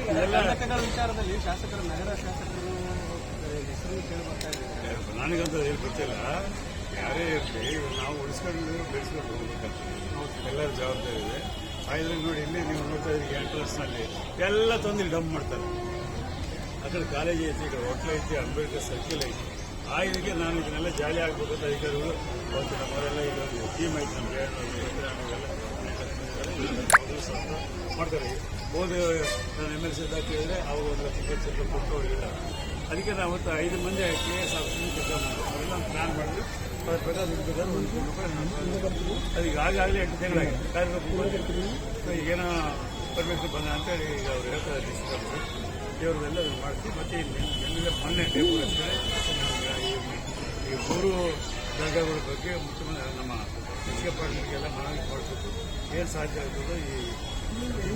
ವಿಚಾರದಲ್ಲಿ ಶಾಸಕರು ನಗರ ಶಾಸಕರು ಹೆಸರು ಕೇಳಿ ಬರ್ತಾ ಇದೆ ನನಗಂತ ಏನು ಗೊತ್ತಿಲ್ಲ. ಯಾರೇ ಇರಲಿ ನಾವು ಉಳಿಸ್ಕೊಂಡು ಬೆಳೆಸ್ಕೊಂಡು ಹೋಗ್ಬೇಕಂತ. ಎಲ್ಲರ ಜವಾಬ್ದಾರಿ ಇದೆ. ಆಯ್ದ್ರೆ ನೋಡಿ ಇಲ್ಲಿ ನೀವು ನೋಡ್ತಾ ಇದ್ದೀರಿ ಎಂಟ್ರೆನ್ಸ್ನಲ್ಲಿ ಎಲ್ಲ ತಂದು ಡಂಪ್ ಮಾಡ್ತಾರೆ. ಆ ಕಡೆ ಕಾಲೇಜ್ ಐತಿ ಈ ಕಡೆ ಹೋಟ್ಲ್ ಐತಿ ಅಂಬೇಡ್ಕರ್ ಸರ್ಕಲ್ ಐತಿ. ಆ ಇದಕ್ಕೆ ನಾನು ಇದನ್ನೆಲ್ಲ ಜಾಲಿ ಆಗ್ಬೇಕು ಅಂತ ಅಧಿಕಾರಿಗಳು ಅವತ್ತು ನಮ್ಮವರೆಲ್ಲ ಈಗ ಟೀಮ್ ಐತಿ ನಮ್ಮ ಮಾಡ್ತಾರೆ. ಹೋದ ನಾನು ಎಂ ಎಲ್ ಸಿ ಕೇಳಿದ್ರೆ ಅವ್ರು ಒಂದು ಲಕ್ಷ ಕೆಲಸ ಕೊಟ್ಟು ಹೋಗಿಲ್ಲ ಅದಕ್ಕೆ ನಾವು ಅವತ್ತು ಐದು ಮಂದಿ ಕೆ ಎಸ್ ಆಫೀಸಿಂದ ಕೆಲಸ ಮಾಡಿದ್ರು ಅವೆಲ್ಲ ಪ್ಲಾನ್ ಮಾಡಿದ್ರು ಅದ್ರ ಪ್ರಕಾರ ದುಡ್ಡು ಬೇಕಾದ್ರೆ ಒಂದು ಕೋಟಿ ರೂಪಾಯಿ ಅದು ಈಗಾಗಲೇ ಎಂಟು ತಿಂಗಳಾಗಿದೆ. ಕಾರ್ಯಕ್ರಮ ಪರ್ಮಿಷನ್ ಬಂದ ಅಂತೇಳಿ ಈಗ ಅವ್ರು ಹೇಳ್ತಾರೆ ದೇವ್ರದೆಲ್ಲ ಅದನ್ನ ಮಾಡ್ತೀವಿ. ಮತ್ತೆ ಎಲ್ಲ ಮೊನ್ನೆ ಡೆಕೋರೇಷನ್ ಈ ಮೂರು ಜಾಗಗಳ ಬಗ್ಗೆ ಮುಖ್ಯಮಂತ್ರಿ ನಮ್ಮ ಮುಖ್ಯ ಪಾಟೀಲ್ಗೆಲ್ಲ ಮನವಿ ಮಾಡಬೇಕು ಏನು ಸಾಧ್ಯ ಆಗ್ತದೋ ಈ